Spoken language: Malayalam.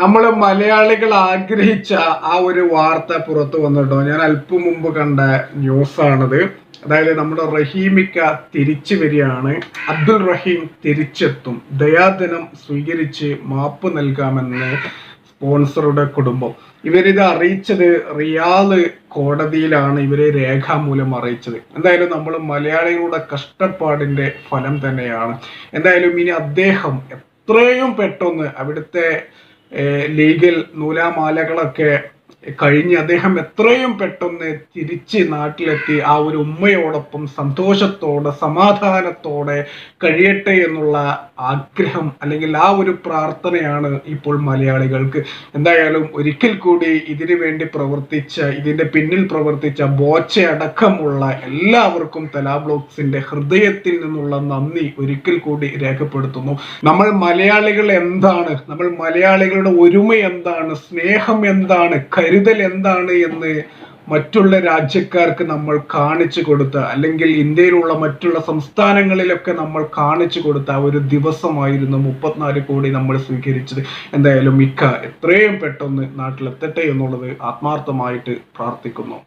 നമ്മൾ മലയാളികൾ ആഗ്രഹിച്ച ആ ഒരു വാർത്ത പുറത്തു വന്നിട്ടോ ഞാൻ അല്പം മുമ്പ് കണ്ട ന്യൂസാണത്. അതായത് നമ്മുടെ റഹീമിക്ക തിരിച്ചു വരികയാണ്. അബ്ദുൽ റഹീം തിരിച്ചെത്തും. ദയാദിനം സ്വീകരിച്ച് മാപ്പ് നൽകാമെന്ന് സ്പോൺസറുടെ കുടുംബം. ഇവരിത് അറിയിച്ചത് റിയാദ് കോടതിയിലാണ്. ഇവരെ രേഖാമൂലം അറിയിച്ചത്. എന്തായാലും നമ്മൾ മലയാളികളുടെ കഷ്ടപ്പാടിന്റെ ഫലം തന്നെയാണ്. എന്തായാലും ഇനി അദ്ദേഹം എത്രയും പെട്ടെന്ന് അവിടുത്തെ ലീഗൽ നൂലാമാലകളൊക്കെ കഴിഞ്ഞ് അദ്ദേഹം എത്രയും പെട്ടെന്ന് തിരിച്ച് നാട്ടിലെത്തി ആ ഒരു ഉമ്മയോടൊപ്പം സന്തോഷത്തോടെ സമാധാനത്തോടെ കഴിയട്ടെ എന്നുള്ള ആഗ്രഹം അല്ലെങ്കിൽ ആ ഒരു പ്രാർത്ഥനയാണ് ഇപ്പോൾ മലയാളികൾക്ക്. എന്തായാലും ഒരിക്കൽ കൂടി ഇതിനു വേണ്ടി പ്രവർത്തിച്ച ഇതിന്റെ പിന്നിൽ പ്രവർത്തിച്ച ബോച്ച അടക്കമുള്ള എല്ലാവർക്കും തലാബ്ലോക്സിന്റെ ഹൃദയത്തിൽ നിന്നുള്ള നന്ദി ഒരിക്കൽ കൂടി രേഖപ്പെടുത്തുന്നു. നമ്മൾ മലയാളികൾ എന്താണ്? നമ്മൾ മലയാളികളുടെ ഒരുമ എന്താണ്? സ്നേഹം എന്താണ്? കരുതൽ എന്താണ് എന്ന് മറ്റുള്ള രാജ്യക്കാർക്ക് നമ്മൾ കാണിച്ചു കൊടുത്ത അല്ലെങ്കിൽ ഇന്ത്യയിലുള്ള മറ്റുള്ള സംസ്ഥാനങ്ങളിലൊക്കെ നമ്മൾ കാണിച്ചു കൊടുത്ത ഒരു ദിവസമായിരുന്നു മുപ്പത്തിനാല് കോടി നമ്മൾ സ്വീകരിച്ചത്. എന്തായാലും മിക്ക എത്രയും പെട്ടെന്ന് നാട്ടിലെത്തട്ടെ എന്നുള്ളത് ആത്മാർത്ഥമായിട്ട് പ്രാർത്ഥിക്കുന്നു.